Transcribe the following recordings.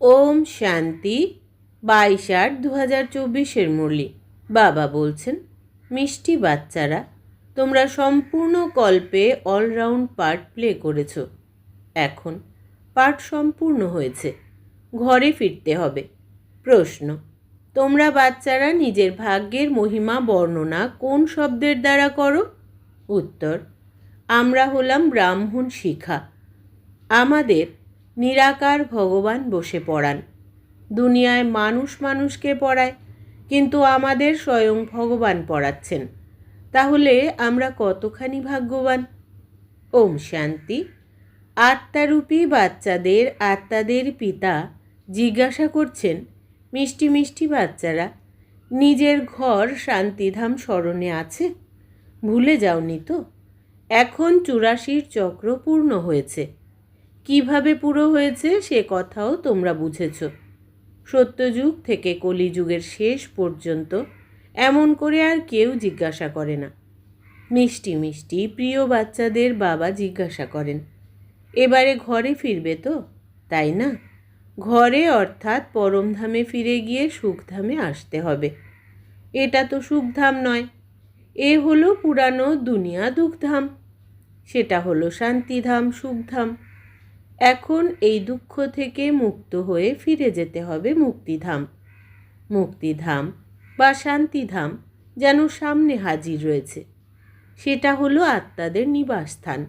ওম শান্তি বাইশ আট দু হাজার চব্বিশের মুরলি। বাবা বলছেন, মিষ্টি বাচ্চারা, তোমরা সম্পূর্ণ কল্পে অলরাউন্ড পার্ট প্লে করেছ। এখন পাঠ সম্পূর্ণ হয়েছে, ঘরে ফিরতে হবে। প্রশ্ন, তোমরা বাচ্চারা নিজের ভাগ্যের মহিমা বর্ণনা কোন শব্দের দ্বারা করো? উত্তর, আমরা হলাম ব্রাহ্মণ শিখা। আমাদের নিরাকার ভগবান বসে পড়ান। দুনিয়ায় মানুষ মানুষকে পড়ায়, কিন্তু আমাদের স্বয়ং ভগবান পড়াচ্ছেন। তাহলে আমরা কতখানি ভাগ্যবান? ওম শান্তি। আত্মারূপী বাচ্চাদের আত্মাদের পিতা জিজ্ঞাসা করছেন, মিষ্টি মিষ্টি বাচ্চারা, নিজের ঘর শান্তিধাম স্মরণে আছে? ভুলে যাওনি তো? এখন চুরাশির চক্র পূর্ণ হয়েছে। কীভাবে পুরো হয়েছে সে কথাও তোমরা বুঝেছ। সত্যযুগ থেকে কলিযুগের শেষ পর্যন্ত এমন করে আর কেউ জিজ্ঞাসা করে না। মিষ্টি মিষ্টি প্রিয় বাচ্চাদের বাবা জিজ্ঞাসা করেন, এবারে ঘরে ফিরবে তো? তাই না। ঘরে অর্থাৎ পরমধামে ফিরে গিয়ে সুখধামে আসতে হবে। এটা তো সুখধাম নয়। এ হলো পুরানো দুনিয়া দুঃখধাম। সেটা হলো শান্তিধাম, সুখধাম। এখন এই দুঃখ থেকে মুক্ত হয়ে ফিরে যেতে হবে মুক্তিধাম। মুক্তিধাম বা শান্তিধাম যেন সামনে হাজির রয়েছে। সেটা হলো আত্মাদের নিবাসস্থান।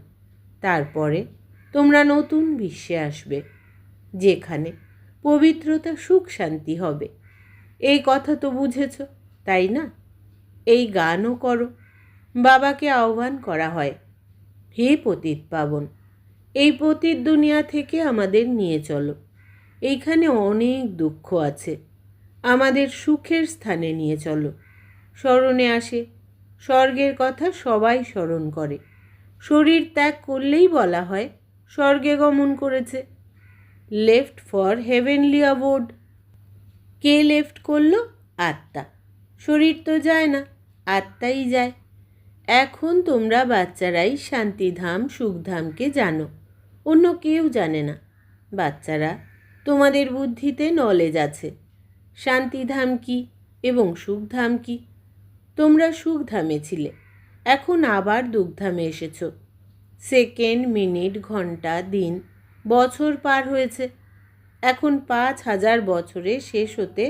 তারপরে তোমরা নতুন বিশ্বে আসবে, যেখানে পবিত্রতা, সুখ, শান্তি হবে। এই কথা তো বুঝেছ, তাই না? এই গানও করো। বাবাকে আহ্বান করা হয়, হে পতিত পাবন এই পতিত দুনিয়া থেকে আমাদের নিয়ে চলো। এইখানে অনেক দুঃখ আছে। আমাদের সুখের স্থানে নিয়ে চলো। স্মরণে আসে। স্বর্গের কথা সবাই স্মরণ করে। শরীর ত্যাগ করলেই বলা হয় স্বর্গে গমন করেছে। লেফট ফর হেভেনলি অ্যাবোর্ড কে লেফট করল? আত্মা। শরীর তো যায় না, আত্মাই যায়। এখন তোমরা বাচ্চারাই শান্তিধাম সুখধামকে জানো। অন্য কেউ জানে না। বাচ্চারা, তোমাদের বুদ্ধিতে নলেজ আছে। শান্তিধাম কি এবং সুখধাম কি? তোমরা সুখধামে ছিলে, এখন আবার দুঃখধামে এসেছ। সেকেন্ড মিনিট, ঘণ্টা, দিন, বছর পার হয়েছে। এখন পাঁচ হাজার বছরে শেষ হতে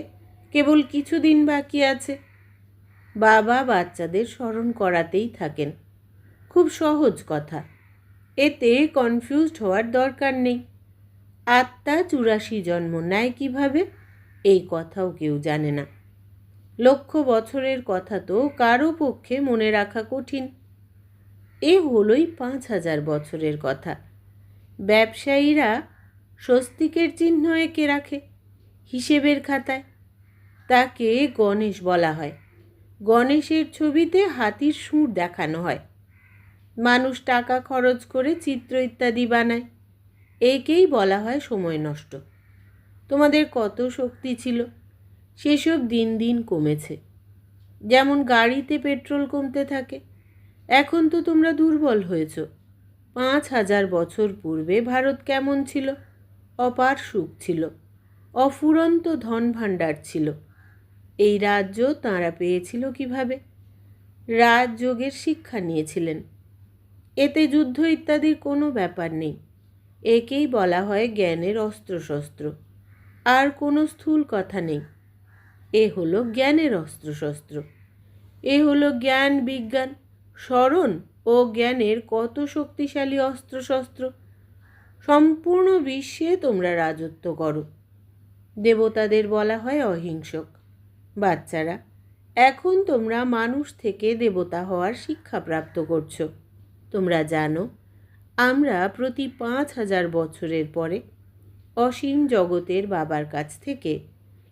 কেবল কিছু দিন বাকি আছে। বাবা বাচ্চাদের স্মরণ করাতেই থাকেন। খুব সহজ কথা। এতে কনফিউজড হওয়ার দরকার নেই। আত্মা চুরাশি জন্ম নেয় কীভাবে? এই কথাও কেউ জানে না। লক্ষ বছরের কথা তো কারও পক্ষে মনে রাখা কঠিন। এ হলোই পাঁচ হাজার বছরের কথা। ব্যবসায়ীরা স্বস্তিকের চিহ্ন এঁকে রাখে হিসেবের খাতায়। তাকে গণেশ বলা হয়। গণেশের ছবিতে হাতির সুর দেখানো হয়। মানুষ টাকা খরচ করে চিত্র ইত্যাদি বানায়। একেই বলা হয় সময় নষ্ট। তোমাদের কত শক্তি ছিল, সেসব দিন দিন কমেছে। যেমন গাড়িতে পেট্রোল কমতে থাকে, এখন তো তোমরা দুর্বল হয়েছ। পাঁচ হাজার বছর পূর্বে ভারত কেমন ছিল? অপার সুখ ছিল, অফুরন্ত ধন ভাণ্ডার ছিল। এই রাজ্য তাঁরা পেয়েছিল কীভাবে? রাজযোগের শিক্ষা নিয়েছিলেন। এতে যুদ্ধ ইত্যাদির কোনো ব্যাপার নেই। একেই বলা হয় জ্ঞানের অস্ত্রশস্ত্র। আর কোনো স্থূল কথা নেই। এ হলো জ্ঞানের অস্ত্রশস্ত্র। এ হলো জ্ঞান, বিজ্ঞান, স্মরণ ও জ্ঞানের কত শক্তিশালী অস্ত্রশস্ত্র। সম্পূর্ণ বিশ্বে তোমরা রাজত্ব করো। দেবতাদের বলা হয় অহিংসক। বাচ্চারা, এখন তোমরা মানুষ থেকে দেবতা হওয়ার শিক্ষা প্রাপ্ত করছ। তোমরা জানো, আমরা প্রতি পাঁচ হাজার বছরের পরে অসীম জগতের বাবার কাছ থেকে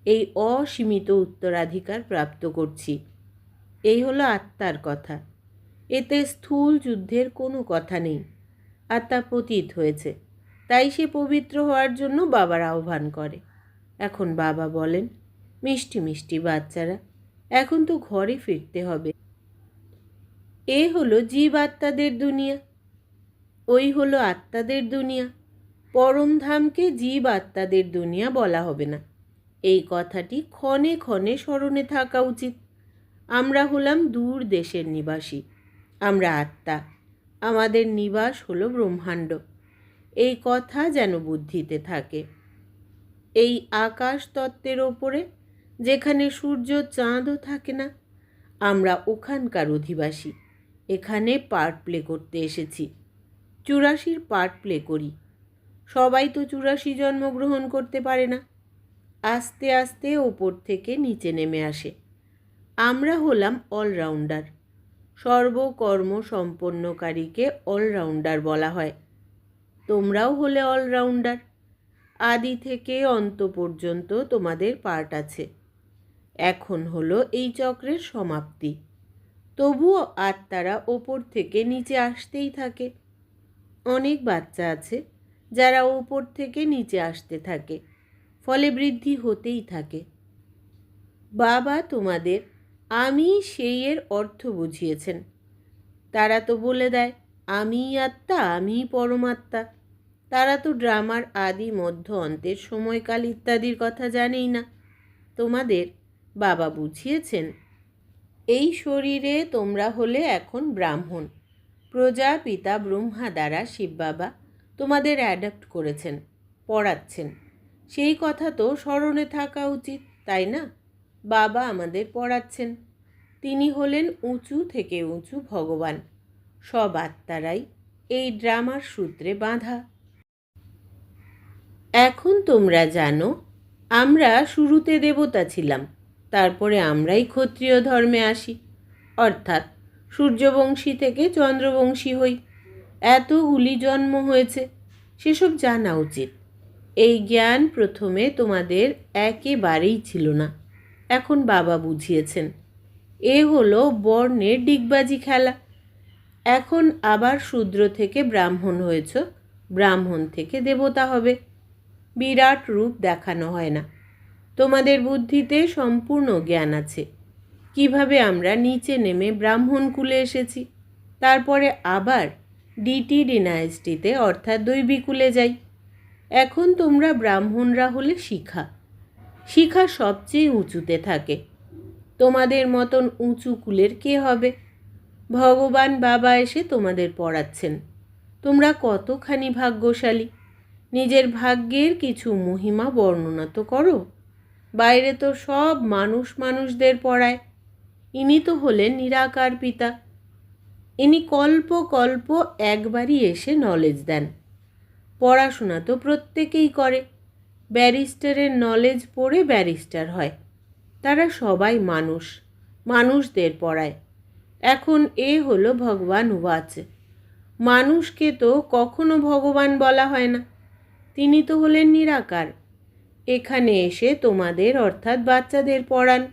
এই অসীমিত উত্তরাধিকার প্রাপ্ত করছি। এই হলো আত্মার কথা। এতে স্থূল যুদ্ধের কোনো কথা নেই, আত্মা পতীত হয়েছে। তাই সে পবিত্র হওয়ার জন্য বাবার আহ্বান করে। এখন বাবা বলেন, মিষ্টি মিষ্টি বাচ্চারা, এখন তো ঘরে ফিরতে হবে। এ হলো জীব আত্মাদের দুনিয়া, ওই হলো আত্মাদের দুনিয়া। পরমধামকে জীব আত্মাদের দুনিয়া বলা হবে না। এই কথাটি ক্ষণে ক্ষণে স্মরণে থাকা উচিত। আমরা হলাম দূর দেশের নিবাসী। আমরা আত্মা। আমাদের নিবাস হলো ব্রহ্মাণ্ড। এই কথা যেন বুদ্ধিতে থাকে। এই আকাশ তত্ত্বের ওপরে, যেখানে সূর্য চাঁদও থাকে না, আমরা ওখানকার অধিবাসী। এখানে পার্ট প্লে করতে এসেছি। চুরাশির পার্ট প্লে করি। সবাই তো চুরাশি জন্মগ্রহণ করতে পারে না। আস্তে আস্তে ওপর থেকে নিচে নেমে আসে। আমরা হলাম অলরাউন্ডার সর্বকর্ম সম্পন্নকারীকে অলরাউন্ডার বলা হয়। তোমরাও হলে অলরাউন্ডার আদি থেকে অন্ত পর্যন্ত তোমাদের পার্ট আছে। এখন হলো এই চক্রের সমাপ্তি। তবুও আত্মারা ওপর থেকে নিচে আসতেই থাকে। অনেক বাচ্চা আছে যারা ওপর থেকে নিচে আসতে থাকে, ফলে বৃদ্ধি হতেই থাকে। বাবা তোমাদের আমি সেই এর অর্থ বুঝিয়েছেন। তারা তো বলে দেয় আমি আত্মা আমি পরমাত্মা। তারা তো ড্রামার আদি, মধ্য অন্তের সময়কাল ইত্যাদির কথা জানেই না। তোমাদের বাবা বুঝিয়েছেন এই শরীরে তোমরা হলে এখন ব্রাহ্মণ। প্রজা পিতা ব্রহ্মা দ্বারা শিব বাবা তোমাদের অ্যাডাপ্ট করেছেন, পড়াচ্ছেন। সেই কথা তো স্মরণে থাকা উচিত, তাই না? বাবা আমাদের পড়াচ্ছেন। তিনি হলেন উঁচু থেকে উঁচু ভগবান। সব আত্মারাই এই ড্রামার সূত্রে বাঁধা। এখন তোমরা জানো, আমরা শুরুতে দেবতা ছিলাম। তারপরে আমরাই ক্ষত্রিয় ধর্মে আসি। অর্থাৎ সূর্যবংশী থেকে চন্দ্রবংশী হই। এতগুলি জন্ম হয়েছে, সেসব জানা উচিত। এই জ্ঞান প্রথমে তোমাদের একেবারেই ছিল না। এখন বাবা বুঝিয়েছেন, এ হলো বর্ণের ডিগবাজি খেলা। এখন আবার শূদ্র থেকে ব্রাহ্মণ হয়েছ, ব্রাহ্মণ থেকে দেবতা হবে। বিরাট রূপ দেখানো হয় না। তোমাদের বুদ্ধিতে সম্পূর্ণ জ্ঞান আছে। কীভাবে আমরা নিচে নেমে ব্রাহ্মণ কুলে এসেছি, তারপরে আবার ডিটি ডিনাইস্টিতে অর্থাৎ দৈবিকুলে যাই। এখন তোমরা ব্রাহ্মণরা হলে শিখা। শিখা সবচেয়ে উঁচুতে থাকে। তোমাদের মতন উঁচু কুলের কে হবে? ভগবান বাবা এসে তোমাদের পড়াচ্ছেন। তোমরা কতখানি ভাগ্যশালী? নিজের ভাগ্যের কিছু মহিমা বর্ণনা তো করো। বাইরে তো সব মানুষ মানুষদের পড়ায়। ইনি তো হলেন নিরাকার পিতা। ইনি কল্প কল্প একবারই এসে নলেজ দেন। পড়াশোনা তো প্রত্যেকেই করে। ব্যারিস্টারের নলেজ পড়ে ব্যারিস্টার হয়। তারা সবাই মানুষ, মানুষদের পড়ায়। এখন এ হলো ভগবান ওয়াচ মানুষকে তো কখনো ভগবান বলা হয় না। তিনি তো হলেন নিরাকার। এখানে এসে তোমাদের, অর্থাৎ বাচ্চাদের পড়ান।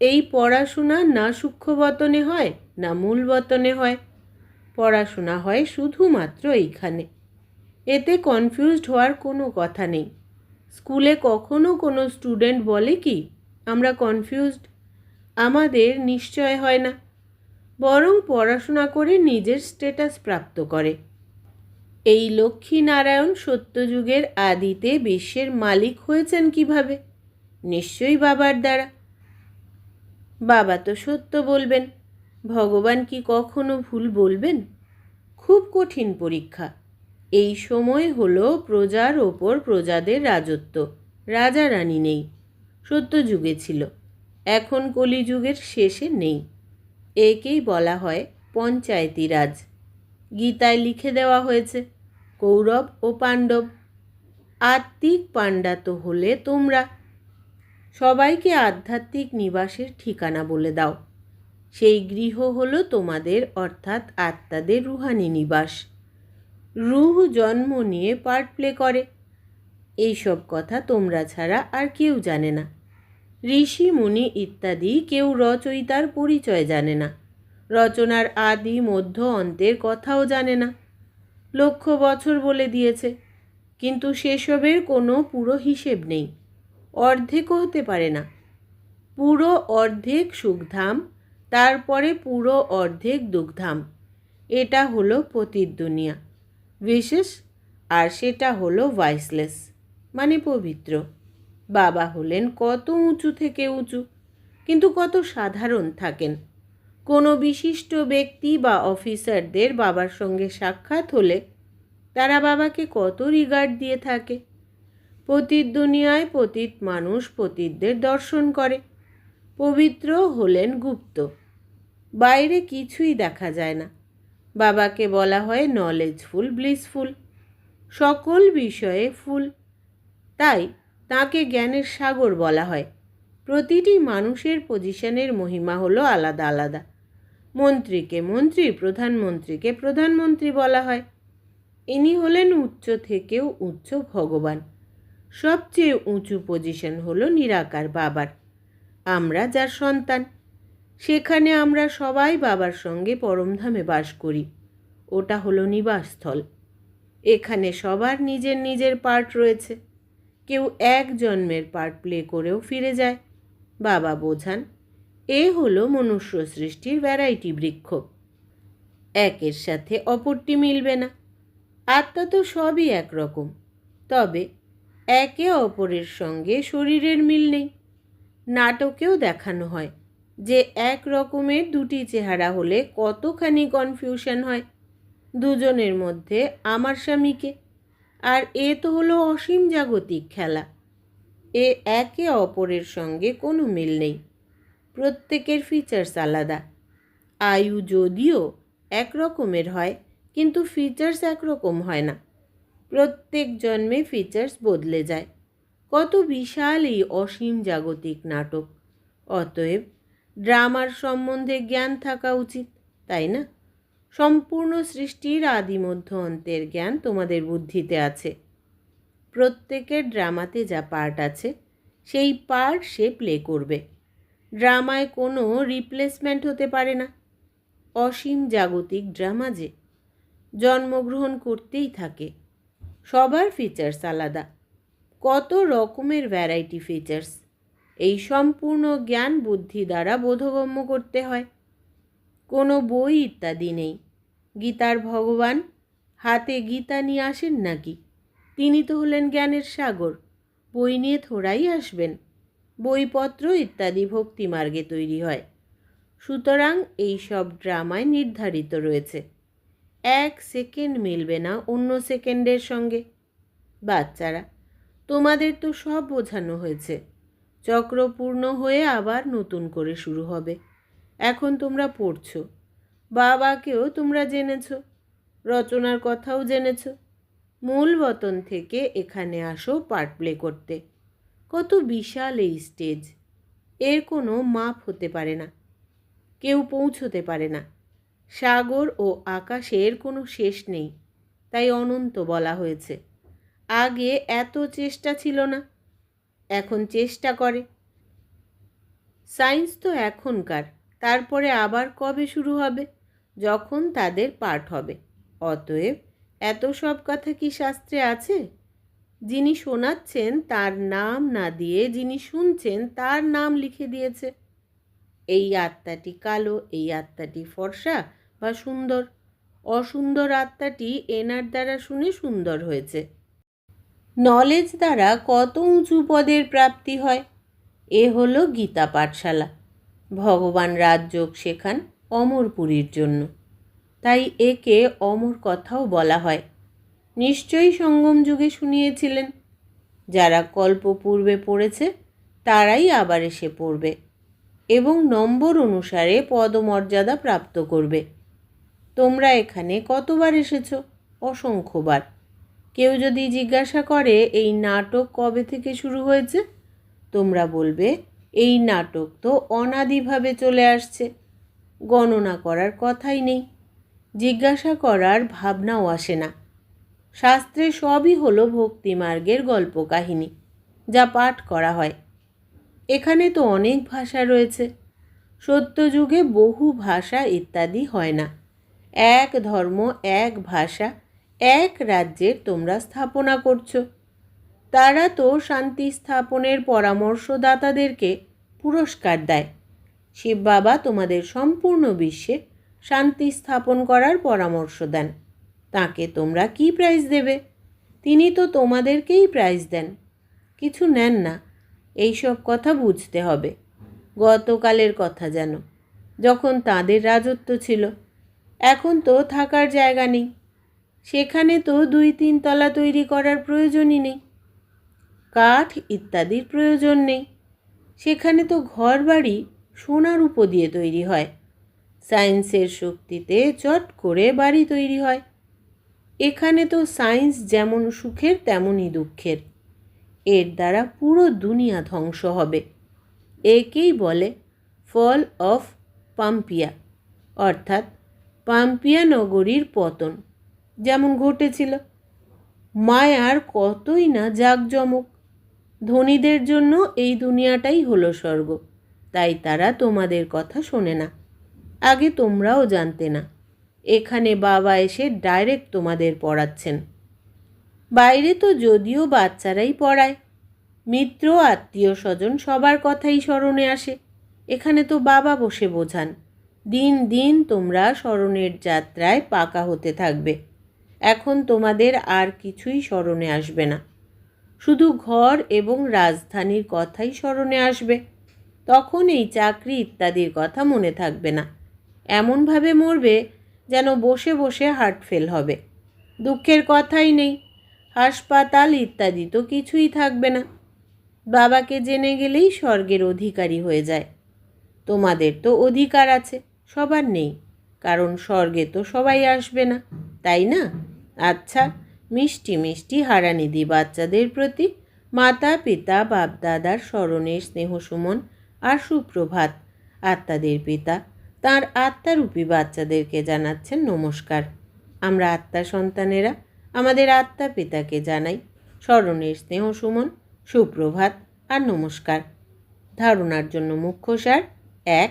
এই পড়াশোনা না সূক্ষ্মবতনে হয়, না মূল বতনে হয়। পড়াশোনা হয় শুধুমাত্র এইখানে। এতে কনফিউজড হওয়ার কোনো কথা নেই। স্কুলে কখনো কোনো স্টুডেন্ট বলে কি, আমরা কনফিউজড আমাদের নিশ্চয় হয় না। বরং পড়াশোনা করে নিজের স্টেটাস প্রাপ্ত করে। এই লক্ষ্মীনারায়ণ সত্যযুগের আদিতে বিশ্বের মালিক হয়েছেন কীভাবে? নিশ্চয়ই বাবার দ্বারা। বাবা তো সত্য বলবেন। ভগবান কি কখনো ভুল বলবেন? খুব কঠিন পরীক্ষা। এই সময় হলো প্রজার ওপর প্রজাদের রাজত্ব। রাজা রানী নেই। সত্যযুগে ছিল। এখন কলিযুগের শেষে নেই। একেই বলা হয় পঞ্চায়েতি রাজ গীতায় লিখে দেওয়া হয়েছে কৌরব ও পাণ্ডব। আত্মিক পাণ্ডা তো হলে তোমরা। সবাইকে আধ্যাত্মিক নিবাসের ঠিকানা বলে দাও। সেই গৃহ হলো তোমাদের, অর্থাৎ আত্মাদের রুহানি নিবাস। রুহ জন্ম নিয়ে পার্ট প্লে করে। এইসব কথা তোমরা ছাড়া আর কেউ জানে না। ঋষি, মুনি ইত্যাদি কেউ রচয়িতার পরিচয় জানে না। রচনার আদি, মধ্য অন্তের কথাও জানে না। লক্ষ বছর বলে দিয়েছে। কিন্তু সেসবের কোনো পুরো হিসেব নেই। অর্ধেকও হতে পারে না। পুরো অর্ধেক সুখধাম, তারপরে পুরো অর্ধেক দুগ্ধাম এটা হলো পতির দুনিয়া। বিশেষ, আর সেটা হলো ভয়েসলেস মানে পবিত্র। বাবা হলেন কত উঁচু থেকে উঁচু, কিন্তু কত সাধারণ থাকেন। কোনো বিশিষ্ট ব্যক্তি বা অফিসারদের বাবার সঙ্গে সাক্ষাৎ হলে তারা বাবাকে কত রিগার্ড দিয়ে থাকে। পতিত দুনিয়ায় পতিত মানুষ পতিতদের দর্শন করে। পবিত্র হলেন গুপ্ত। বাইরে কিছুই দেখা যায় না। বাবাকে বলা হয় নলেজফুল ব্লিসফুল সকল বিষয়ে ফুল। তাই তাকে জ্ঞানের সাগর বলা হয়। প্রতিটি মানুষের পজিশনের মহিমা হলো আলাদা আলাদা। মন্ত্রীকে, মন্ত্রী, প্রধানমন্ত্রীকে প্রধানমন্ত্রী বলা হয়। ইনি হলেন উচ্চ থেকেও উচ্চ ভগবান। সবচেয়ে উঁচু পজিশন হলো নিরাকার বাবার। আমরা যার সন্তান। সেখানে আমরা সবাই বাবার সঙ্গে পরমধামে বাস করি। ওটা হলো নিবাসস্থল। এখানে সবার নিজের নিজের পার্ট রয়েছে। কেউ এক জন্মের পার্ট প্লে করেও ফিরে যায়। বাবা বোঝান এ হলো মনুষ্য সৃষ্টির ভ্যারাইটি বৃক্ষ। একের সাথে অপরটি মিলবে না। আত্মা তো সবই একরকম। তবে একে অপরের সঙ্গে শরীরের মিল নেই। নাটকেও দেখানো হয় যে এক রকমের দুটি চেহারা হলে কতখানি কনফিউশন হয়। দুজনের মধ্যে আমার স্বামীকে, আর এ তো হলো অসীম জাগতিক খেলা। এ একে অপরের সঙ্গে কোনো মিল নেই। প্রত্যেকের ফিচার্স আলাদা। আয়ু যদিও এক রকমের হয়, কিন্তু ফিচার্স একরকম হয় না। প্রত্যেক জন্মে ফিচার্স বদলে যায়। কত বিশাল এই অসীম জাগতিক নাটক। অতএব ড্রামার সম্বন্ধে জ্ঞান থাকা উচিত, তাই না? সম্পূর্ণ সৃষ্টির আদি মধ্য অন্তের জ্ঞান তোমাদের বুদ্ধিতে আছে। প্রত্যেকের ড্রামাতে যা পার্ট আছে, সেই পার্ট সে প্লে করবে। ড্রামায় কোনো রিপ্লেসমেন্ট হতে পারে না। অসীম জাগতিক ড্রামা যে, জন্মগ্রহণ করতেই থাকে। সবার ফিচার্স আলাদা। কত রকমের ভ্যারাইটি ফিচার্স এই সম্পূর্ণ জ্ঞান বুদ্ধি দ্বারা বোধগম্য করতে হয়। কোনো বই ইত্যাদি নেই। গীতার ভগবান হাতে গীতা নিয়ে আসেন নাকি? তিনি তো হলেন জ্ঞানের সাগর। বই নিয়ে থোড়াই আসবেন। বইপত্র ইত্যাদি ভক্তি মার্গে তৈরি হয়। সুতরাং এই সব ড্রামায় নির্ধারিত রয়েছে। এক সেকেন্ড মিলবে না অন্য সেকেন্ডের সঙ্গে। বাচ্চারা, তোমাদের তো সব বোঝানো হয়েছে। চক্রপূর্ণ হয়ে আবার নতুন করে শুরু হবে। এখন তোমরা পড়ছো। বাবাকেও তোমরা জেনেছ। রচনার কথাও জেনেছ। মূল বতন থেকে এখানে আসো পার্ট প্লে করতে। কত বিশাল এই স্টেজের কোনো মাপ হতে পারে না। কেউ পৌঁছতে পারে না। সাগর ও আকাশের কোনো শেষ নেই, তাই অনন্ত বলা হয়েছে। আগে এত চেষ্টা ছিল না, এখন চেষ্টা করে। সায়েন্স তো এখনকার, তারপরে আবার কবে শুরু হবে? যখন তাদের পাঠ হবে। অতএব এত সব কথা কি শাস্ত্রে আছে? যিনি শোনাচ্ছেন, তার নাম না দিয়ে যিনি শুনছেন, তার নাম লিখে দিয়েছে। এই আত্মাটি কালো, এই আত্মাটি ফর্সা বা সুন্দর। অসুন্দর আত্মাটি এনার দ্বারা শুনে সুন্দর হয়েছে। নলেজ দ্বারা কত উঁচু পদের প্রাপ্তি হয়? এ হলো গীতা পাঠশালা। ভগবান রাজযোগ শেখান অমরপুরীর জন্য। তাই একে অমর কথাও বলা হয়। নিশ্চয়ই সঙ্গম যুগে শুনিয়েছিলেন। যারা কল্প পূর্বে পড়েছে, তারাই আবার এসে পড়বে এবং নম্বর অনুসারে পদমর্যাদা প্রাপ্ত করবে। তোমরা এখানে কতবার এসেছ? অসংখ্যবার। কেউ যদি জিজ্ঞাসা করে, এই নাটক কবে থেকে শুরু হয়েছে? তোমরা বলবে, এই নাটক তো অনাদিভাবে চলে আসছে। গণনা করার কথাই নেই। জিজ্ঞাসা করার ভাবনাও আসে না। শাস্ত্রে সবই হলো ভক্তিমার্গের গল্প কাহিনী যা পাঠ করা হয়। এখানে তো অনেক ভাষা রয়েছে। সত্যযুগে বহু ভাষা ইত্যাদি হয় না। এক ধর্ম, এক ভাষা, এক রাজ্যের তোমরা স্থাপনা করছ। তারা তো শান্তি স্থাপনের পরামর্শদাতাদেরকে পুরস্কার দেয়। শিব বাবা তোমাদের সম্পূর্ণ বিশ্বে শান্তি স্থাপন করার পরামর্শ দেন। তাকে তোমরা কি প্রাইজ দেবে? তিনি তো তোমাদেরকেই প্রাইজ দেন। কিছু নেন না, এইসব কথা বুঝতে হবে। গতকালের কথা যেন। যখন তাদের রাজত্ব ছিল, এখন তো থাকার জায়গা নেই। সেখানে তো দুই তিন তলা তৈরি করার প্রয়োজনই নেই। কাঠ ইত্যাদির প্রয়োজন নেই। সেখানে তো ঘর বাড়ি সোনার উপ দিয়ে তৈরি হয়। সায়েন্সের শক্তিতে চট করে বাড়ি তৈরি হয়। এখানে তো সায়েন্স যেমন সুখের, তেমনই দুঃখের। এর দ্বারা পুরো দুনিয়া ধ্বংস হবে। একেই বলে ফল অফ পাম্পিয়া অর্থাৎ পাম্পিয়া নগরীর পতন। যেমন ঘটেছিল। মায়ার কতই না জাঁকজমক। ধনীদের জন্য এই দুনিয়াটাই হলো স্বর্গ। তাই তারা তোমাদের কথা শোনে না। আগে তোমরাও জানতে না। এখানে বাবা এসে ডাইরেক্ট তোমাদের পড়াচ্ছেন। বাইরে তো যদিও বাচ্চারাই পড়ায়। মিত্র, আত্মীয় স্বজন সবার কথাই স্মরণে আসে। এখানে তো বাবা বসে বোঝান। দিন দিন তোমরা স্মরণের যাত্রায় পাকা হতে থাকবে। এখন তোমাদের আর কিছুই স্মরণে আসবে না। শুধু ঘর এবং রাজধানীর কথাই স্মরণে আসবে। তখন এই চাকরি ইত্যাদির কথা মনে থাকবে না। এমনভাবে মরবে যেন বসে বসে হার্ট ফেল হবে। দুঃখের কথাই নেই। হাসপাতাল ইত্যাদি তো কিছুই থাকবে না। বাবাকে জেনে গেলেই স্বর্গের অধিকারী হয়ে যায়। তোমাদের তো অধিকার আছে, সবার নেই। কারণ স্বর্গে তো সবাই আসবে না, তাই না? আচ্ছা মিষ্টি মিষ্টি হারানিধি বাচ্চাদের প্রতি মাতা, পিতা, বাপদাদার স্মরণের স্নেহসুমন আর সুপ্রভাত আত্মাদের পিতা তার আত্মারূপী বাচ্চাদেরকে জানাচ্ছেন নমস্কার। আমরা আত্মা সন্তানেরা, আমাদের আত্মা পিতাকে জানাই। স্মরণের স্নেহ সুমন, সুপ্রভাত আর নমস্কার। ধারণার জন্য মুখ্য সার, এক,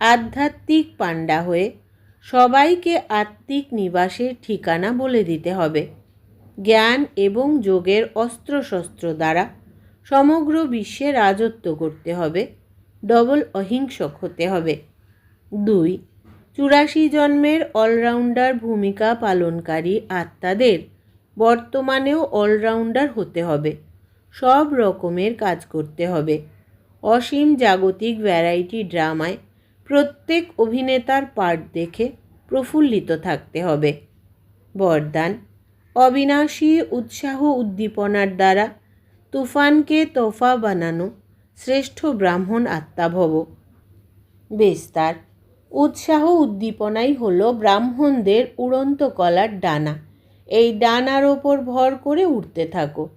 আধ্যাত্মিক পাণ্ডা হয়ে সবাইকে আত্মিক নিবাসের ঠিকানা বলে দিতে হবে। জ্ঞান এবং যোগের অস্ত্রশস্ত্র দ্বারা সমগ্র বিশ্বে রাজত্ব করতে হবে, ডবল অহিংসক হতে হবে। দুই, চুরাশি জন্মের অলরাউন্ডার ভূমিকা পালনকারী আত্মাদের বর্তমানেও অলরাউন্ডার হতে হবে, সব রকমের কাজ করতে হবে। অসীম জাগতিক ভ্যারাইটি ড্রামায় প্রত্যেক অভিনেতার পার্ট দেখে প্রফুল্লিত থাকতে হবে। বরদান, অবিনাশী উৎসাহ উদ্দীপনার দ্বারা তুফানকে তোফা বানানো শ্রেষ্ঠ ব্রাহ্মণ আত্মাভব। বিস্তার উৎসাহ উদ্দীপনাই হলো ব্রাহ্মণদের উড়ন্ত কলার ডানা। এই ডানার ওপর ভর করে উঠতে থাকো।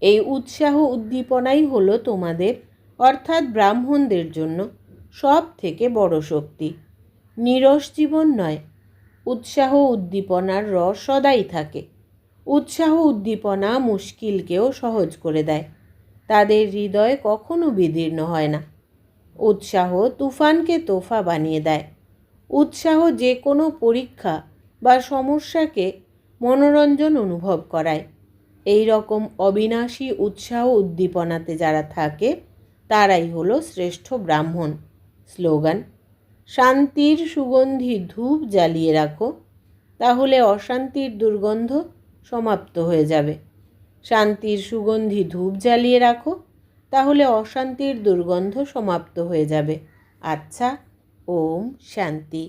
এই উৎসাহ উদ্দীপনাই হলো তোমাদের, অর্থাৎ ব্রাহ্মণদের জন্য সব থেকে বড় শক্তি। নিরস জীবন নয়, উৎসাহ উদ্দীপনার রস সদাই থাকে। উৎসাহ উদ্দীপনা মুশকিলকেও সহজ করে দেয়। তাদের হৃদয় কখনো বিদীর্ণ হয় না। উৎসাহ তুফানকে তোফা বানিয়ে দেয়। উৎসাহ যে কোনো পরীক্ষা বা সমস্যাকে মনোরঞ্জন অনুভব করায়। এই রকম অবিনাশী উৎসাহ উদ্দীপনাতে যারা থাকে, তারাই হলো শ্রেষ্ঠ ব্রাহ্মণ। স্লোগান, শান্তির সুগন্ধি ধূপ জ্বালিয়ে রাখো, তাহলে অশান্তির দুর্গন্ধ সমাপ্ত হয়ে যাবে। শান্তির সুগন্ধি ধূপ জ্বালিয়ে রাখো, তাহলে অশান্তির দুর্গন্ধ সমাপ্ত হয়ে যাবে। আচ্ছা ওম শান্তি